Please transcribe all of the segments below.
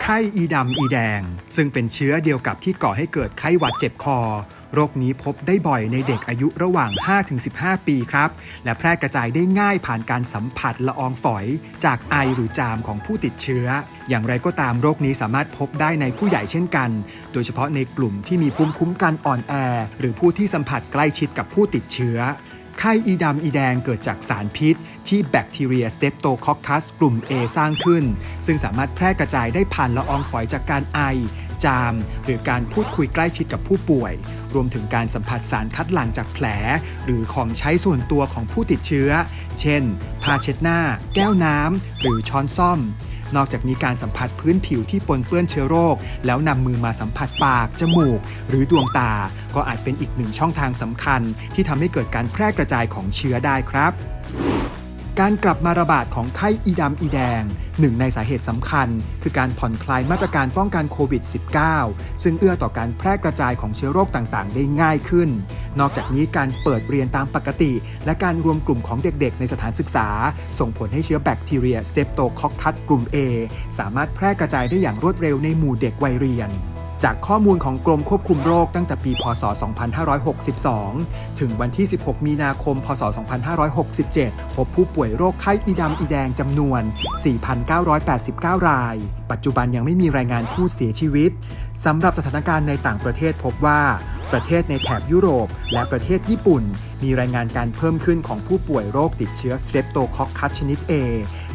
ไข้อีดำอีแดง ซึ่งเป็นเชื้อเดียวกับที่ก่อให้เกิดไข้หวัดเจ็บคอ โรคนี้พบได้บ่อยในเด็กอายุระหว่าง 5-15 ปีครับ และแพร่กระจายได้ง่ายผ่านการสัมผัสละอองฝอย จากไอหรือจามของผู้ติดเชื้อ อย่างไรก็ตามโรคนี้สามารถพบได้ในผู้ใหญ่เช่นกัน โดยเฉพาะในกลุ่มที่มีภูมิคุ้มกันอ่อนแอ หรือผู้ที่สัมผัสใกล้ชิดกับผู้ติดเชื้อ ไข้อีดำอีแดงเกิดจากสารพิษ ที่แบคทีเรียสเตปโตคอ c คัสกลุ่ม A สร้างขึ้น ซึ่งสามารถแพร่กระจายได้ผ่านละอองฝอยจากการไอ จาม หรือการพูดคุยใกล้ชิดกับผู้ป่วย รวมถึงการสัมผัสสารคัดหลั่งจากแผล หรือของใช้ส่วนตัวของผู้ติดเชื้อ เช่น ผ้าเช็ดหน้า แก้วน้ำ หรือช้อนซ่อม นอกจากนี้การสัมผัสพื้นผิวที่ปนเปื้อนเชื้อโรค แล้วนำมือมาสัมผัสปาก จมูก หรือดวงตา ก็อาจเป็นอีกหนึ่งช่องทางสำคัญ ที่ทำให้เกิดการแพร่กระจายของเชื้อได้ครับ การกลับมาระบาดของไข้อีดำอีแดง หนึ่งในสาเหตุสำคัญ คือการผ่อนคลายมาตรการป้องกันโควิด -19 ซึ่งเอื้อต่อการแพร่กระจายของเชื้อโรคต่างๆ ได้ง่ายขึ้น นอกจากนี้การเปิดเรียนตามปกติ และการรวมกลุ่มของเด็กๆ ในสถานศึกษา ส่งผลให้เชื้อแบคทีเรียเซปโตคอ c คัสกลุ่ม A สามารถแพร่กระจายได้อย่างรวดเร็วในหมู่เด็กวัยเรียน จากข้อมูลของกรมควบคุมโรคตั้งแต่ปี พศ 2562 ถึงวันที่ 16 มีนาคม พศ 2567 พบผู้ป่วยโรคไข้อีดำอีแดงจำนวน 4,989 ราย ปัจจุบันยังไม่มีรายงานผู้เสียชีวิต สำหรับสถานการณ์ในต่างประเทศพบว่า ประเทศในแถบยุโรป และประเทศญี่ปุ่น มีรายงานการเพิ่มขึ้นของผู้ป่วยโรคติดเชื้อสเตรปโตคอ c คัสชนิด A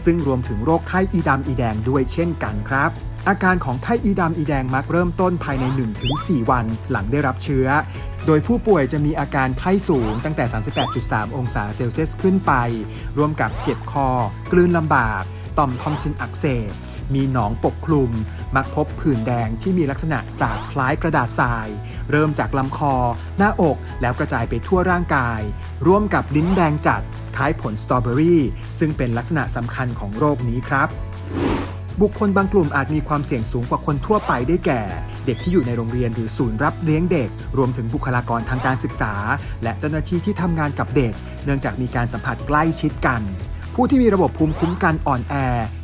ซึ่งรวมถึงโรคไข้อีดำอีแดงด้วยเช่นกันครับ อาการของไข้อีดำอีแดงมักเริ่มต้นภายใน 1-4 วันหลังได้รับเชื้อ โดยผู้ป่วยจะมีอาการไข้สูงตั้งแต่ 38.3 องศาเซลเซียสขึ้นไปร่วมกับเจ็บคอ กลืนลำบาก ต่อมทอมซินอักเสบ มีหนองปกคลุม มักพบผื่นแดงที่มีลักษณะสากคล้ายกระดาษทราย เริ่มจากลำคอ หน้าอกแล้วกระจายไปทั่วร่างกาย ร่วมกับลิ้นแดงจัดคล้ายผลสตรอเบอรี่ซึ่งเป็นลักษณะสำคัญของโรคนี้ครับ บุคคลบางกลุ่มอาจมีความเสี่ยงสูงกว่าคนทั่วไปได้แก่ เด็กที่อยู่ในโรงเรียนหรือศูนย์รับเลี้ยงเด็ก รวมถึงบุคลากรทางการศึกษา และเจ้าหน้าที่ที่ทำงานกับเด็ก เนื่องจากมีการสัมผัสใกล้ชิดกันผู้ที่มีระบบภูมิคุ้มกันอ่อนแอ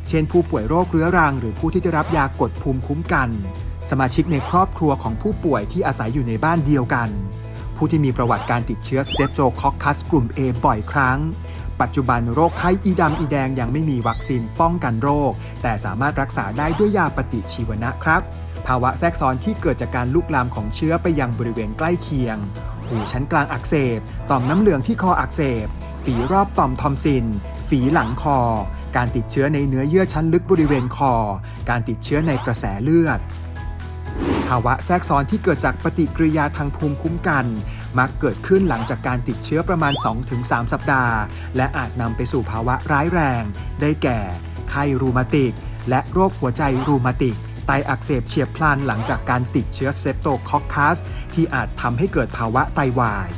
เช่นผู้ป่วยโรคเรื้อรัง หรือผู้ที่ได้รับยากดภูมิคุ้มกัน สมาชิกในครอบครัวของผู้ป่วยที่อาศัยอยู่ในบ้านเดียวกัน ผู้ที่มีประวัติการติดเชื้อเซปโตคอคัสกลุ่ม A บ่อยครั้ง ปัจจุบันโรคไข้อีดำอีแดงยังไม่มีวัคซีนป้องกันโรค แต่สามารถรักษาได้ด้วยยาปฏิชีวนะครับ ภาวะแทรกซ้อนที่เกิดจากการลุกลามของเชื้อไปยังบริเวณใกล้เคียง หูชั้นกลางอักเสบ ต่อมน้ำเหลืองที่คออักเสบ ฝีรอบต่อมทอมซิน ฝีหลังคอ การติดเชื้อในเนื้อเยื่อชั้นลึกบริเวณคอ การติดเชื้อในกระแสเลือดภาวะแทรกซ้อนที่เกิดจากปฏิกิริยาทางภูมิคุ้มกัน มักเกิดขึ้นหลังจากการติดเชื้อประมาณ 2-3 สัปดาห์ และอาจนำไปสู่ภาวะร้ายแรง ได้แก่ ไข้รูมาติก และโรคหัวใจรูมาติกไตอักเสบเฉียบพลันหลังจากการติดเชื้อเซปโตคอ c คัสที่อาจทำให้เกิดภาวะไตวาย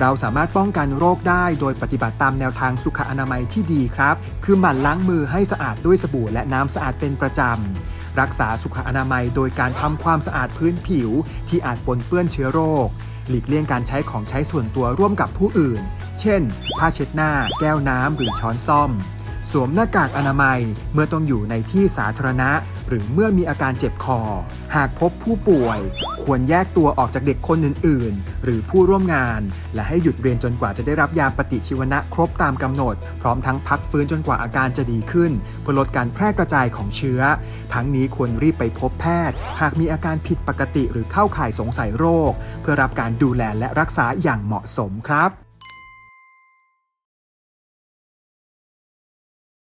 เราสามารถป้องกันโรคได้โดยปฏิบัติตามแนวทางสุขอนามัยที่ดีครับ คือหมั่นล้างมือให้สะอาดด้วยสบู่และน้ำสะอาดเป็นประจำ รักษาสุขอนามัยโดยการทำความสะอาดพื้นผิว ที่อาจปนเปื้อนเชื้อโรค หลีกเลี่ยงการใช้ของใช้ส่วนตัวร่วมกับผู้อื่น เช่น ผ้าเช็ดหน้า แก้วน้ำหรือช้อนซ่อม สวมหน้ากากอนามัยเมื่อต้องอยู่ในที่สาธารณะ หรือเมื่อมีอาการเจ็บคอ หากพบผู้ป่วย ควรแยกตัวออกจากเด็กคนอื่น ๆ หรือผู้ร่วมงาน และให้หยุดเรียนจนกว่าจะได้รับยาปฏิชีวนะครบตามกำหนด พร้อมทั้งพักฟื้นจนกว่าอาการจะดีขึ้นเพื่อลดการแพร่กระจายของเชื้อ ทั้งนี้ควรรีบไปพบแพทย์ หากมีอาการผิดปกติหรือเข้าข่ายสงสัยโรค เพื่อรับการดูแลและรักษาอย่างเหมาะสมครับ